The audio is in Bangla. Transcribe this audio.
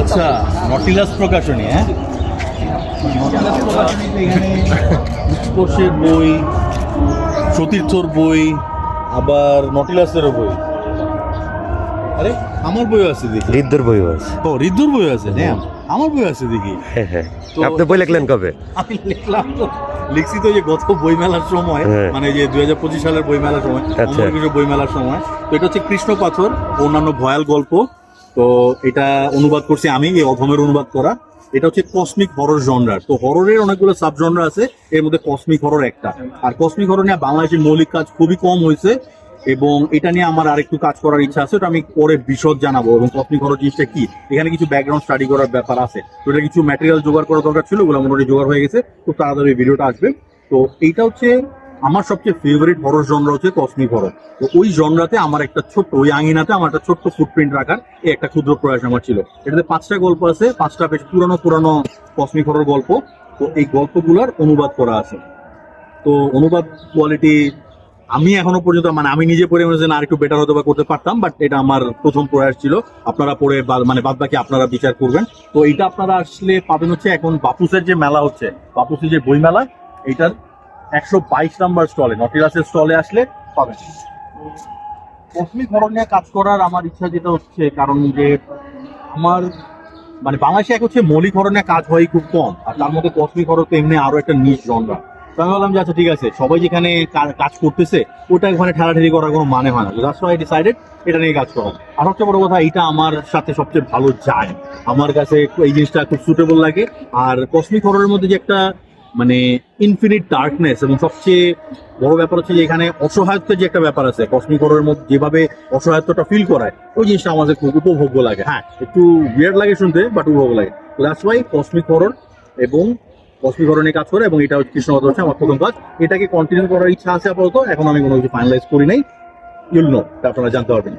আচ্ছা নটিলাস প্রকাশনী হ্যাঁ? নটিলাস প্রকাশনীতে এখানে বই সতীর্থর বই আবার নটিলাসেরও বই। আরে আমার বইও আছে দেখি। বই আছে। ও বই আছে? হ্যাঁ আমার বই আছে দেখি। হ্যাঁ হ্যাঁ। আপনি বই লিখলেন কবে? আমি লিখলাম তো। লিখছি তো যে গত বইমেলার সময় হ্যাঁ। মানে যে দুই হাজার পঁচিশ সালের বইমেলার সময় আচ্ছা। বইমেলার সময়। তো এটা হচ্ছে কৃষ্ণ পাথর অন্যান্য ভয়াল গল্প। তো এটা অনুবাদ করছি আমি এই অধমের অনুবাদ করা। এটা হচ্ছে কসমিক হরর জনরার তো হররের অনেকগুলো সাব জনরা আছে এর মধ্যে কসমিক হরর একটা। আর কসমিক হরর নিয়ে বাংলাদেশের মৌলিক কাজ খুবই কম হয়েছে। এবং এটা নিয়ে আমার আরেকটু কাজ করার ইচ্ছা আছে, ওটা আমি পরে বিশদ জানাব। এবং কসমিক হরর জিনিসটা কি? এখানে কিছু ব্যাকগ্রাউন্ড স্টাডি করার ব্যাপার আছে। তো এটা কিছু ম্যাটেরিয়াল জোগাড় করা দরকার ছিল, ওগুলো মোটামুটি জোগাড় হয়ে গেছে। খুব তাড়াতাড়ি ভিডিওটা আসবে। তো এইটা হচ্ছে আমার সবচেয়ে ফেভারিট হরর জনরা হচ্ছে কসমিক হরর তো ওই জনরাতে আমার একটা ছোট্ট, ওই আঙিনাতে আমার একটা ছোট্ট ফুটপ্রিন্ট রাখার এই একটা ক্ষুদ্র প্রয়াস আমার ছিল। এটাতে পাঁচটা গল্প আছে, পাঁচটা বেশ পুরানো পুরানো কসমিক হরর গল্প। তো এই গল্পগুলোর অনুবাদ করা আছে। তো অনুবাদ কোয়ালিটি আমি এখনও পর্যন্ত মানে আমি নিজে পড়ে মনে না, আরেকটু বেটার হতে বা করতে পারতাম বাট এটা আমার প্রথম প্রয়াস ছিল। আপনারা পড়ে মানে বাদ বাকি আপনারা বিচার করবেন। তো এইটা আপনারা আসলে পাবেন হচ্ছে এখন বাপুসের যে মেলা হচ্ছে, বাপুসের যে বই মেলা এটার একশো বাইশ নাম্বার স্টলে নটিরাসের স্টলে আসলে পাবেন। কসমিক হরর নিয়ে কাজ করার আমার ইচ্ছা যেটা হচ্ছে, কারণ যে আমার মানে বাংলাদেশে এক হচ্ছে মৌলিক নিয়ে কাজ হয় খুব কম, আর তার মধ্যে কসমিক হরর তো এমনি আরও একটা নিচ জনরা তো আমি বললাম যে আচ্ছা ঠিক আছে। সবাই যেখানে কাজ করতেছে, ওটা ওখানে ঠেলাঠেলি করার কোনো মানে হয় না। দ্যাটস ওয়াই ডিসাইডেড এটা নিয়ে কাজ করা। আর সবচেয়ে বড় কথা, এটা আমার সাথে সবচেয়ে ভালো যায়। আমার কাছে এই জিনিসটা খুব সুটেবল লাগে। আর কসমিক হররের মধ্যে যে একটা মানে ইনফিনিট ডার্কনেস এবং সবচেয়ে বড় ব্যাপার হচ্ছে যে, এখানে অসহায়ত্বের যে একটা ব্যাপার আছে কসমিক হররের মধ্যে যেভাবে অসহায়ত্বটা ফিল করায়, ওই জিনিসটা আমাদের খুব উপভোগ্য লাগে। হ্যাঁ একটু উইয়ার্ড লাগে শুনতে বাট উপভোগ লাগে। দ্যাটস ওয়াই কসমিক হরর এবং কসমিক হরর কাজ করে এবং এটা কৃষ্ণগত হচ্ছে আমার প্রথম কাজ। এটাকে কন্টিনিউ করার ইচ্ছা আছে আপাতত, এখন আমি কোনো কিছু ফাইনালাইজ করি নাই। ইউল নো আপনারা জানতে পারবেন।